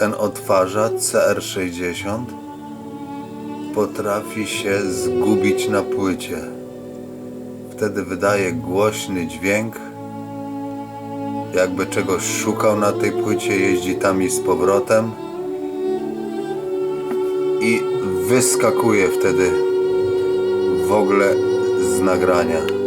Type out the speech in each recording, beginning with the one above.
ten odtwarza CR60 potrafi się zgubić na płycie. Wtedy wydaje głośny dźwięk, jakby czegoś szukał na tej płycie, jeździ tam i z powrotem i wyskakuje wtedy w ogóle z nagrania.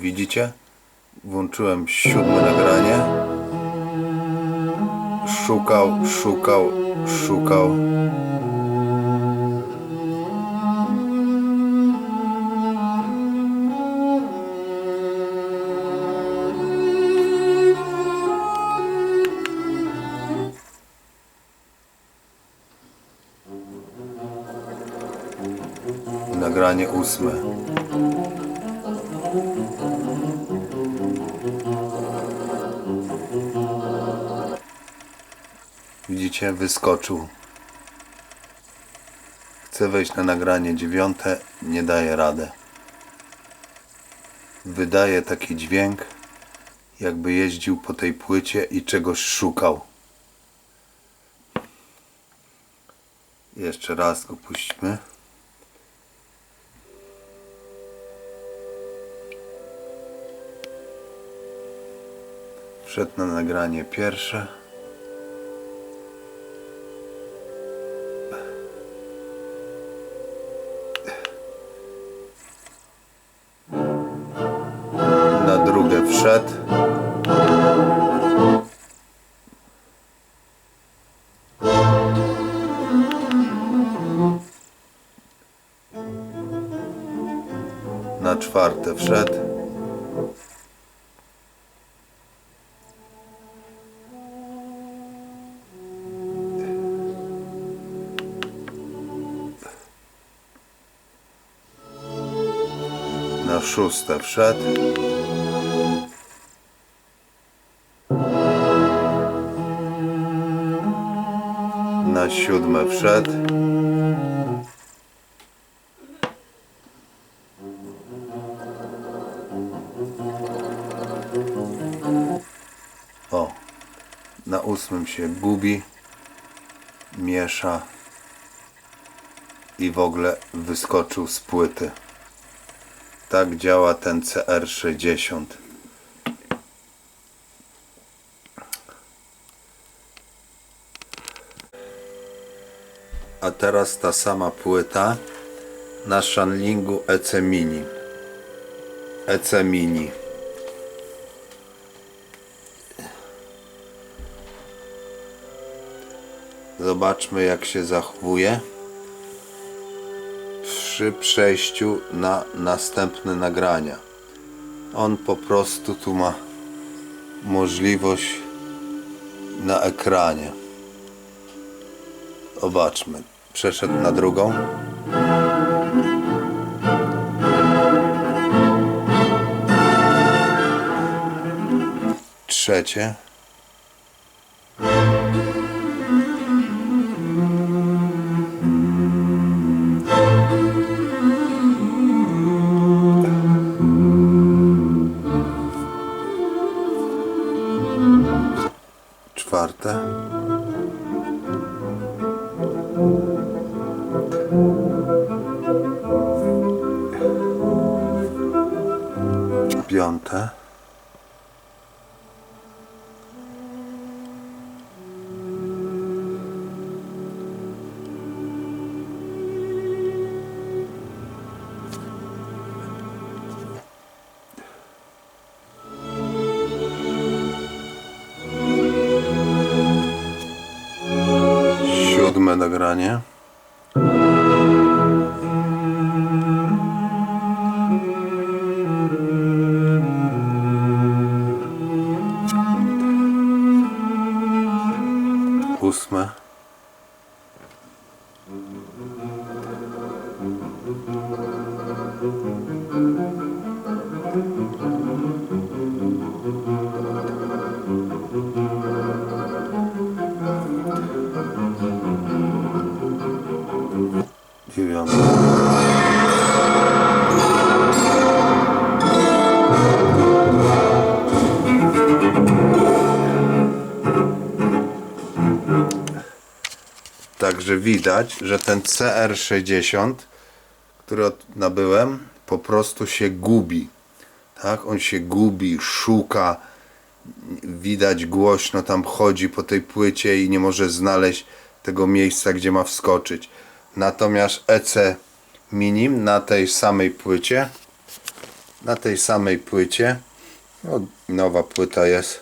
Widzicie? Włączyłem siódme nagranie. Szukał, szukał, szukał. Nagranie ósme. Widzicie, wyskoczył. Chcę wejść na nagranie dziewiąte, nie daje radę. Wydaje taki dźwięk, jakby jeździł po tej płycie i czegoś szukał. Jeszcze raz go puśćmy. Wszedł na nagranie pierwsze. Wszedł. Na czwarte wszedł. Na szóste wszedł. Na siódme wszedł. O, na ósmym się gubi, miesza i w ogóle wyskoczył z płyty. Tak działa ten CR60. A teraz ta sama płyta na Shanlingu EC Mini. EC Mini. Zobaczmy jak się zachowuje przy przejściu na następne nagrania. On po prostu tu ma możliwość na ekranie. Zobaczmy. Przeszedł na drugą. Trzecie. Czwarte. Piąte. Siódme nagranie. Także widać, że ten CR60 który od- nabyłem, po prostu się gubi. Tak? On się gubi, szuka, widać głośno tam chodzi po tej płycie i nie może znaleźć tego miejsca, gdzie ma wskoczyć. Natomiast EC Minim na tej samej płycie, na tej samej płycie, no, nowa płyta jest.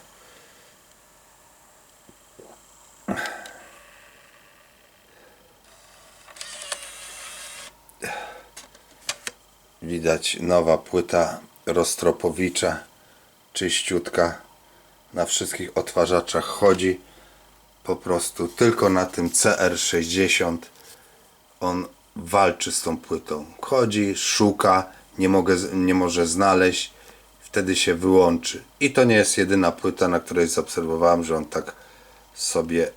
Widać nowa płyta Rostropowicza, czyściutka, na wszystkich odtwarzaczach chodzi. Po prostu tylko na tym CR60 on walczy z tą płytą. Chodzi, szuka, nie, mogę, nie może znaleźć, wtedy się wyłączy. I to nie jest jedyna płyta, na której zaobserwowałem, że on tak sobie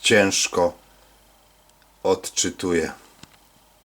ciężko odczytuje.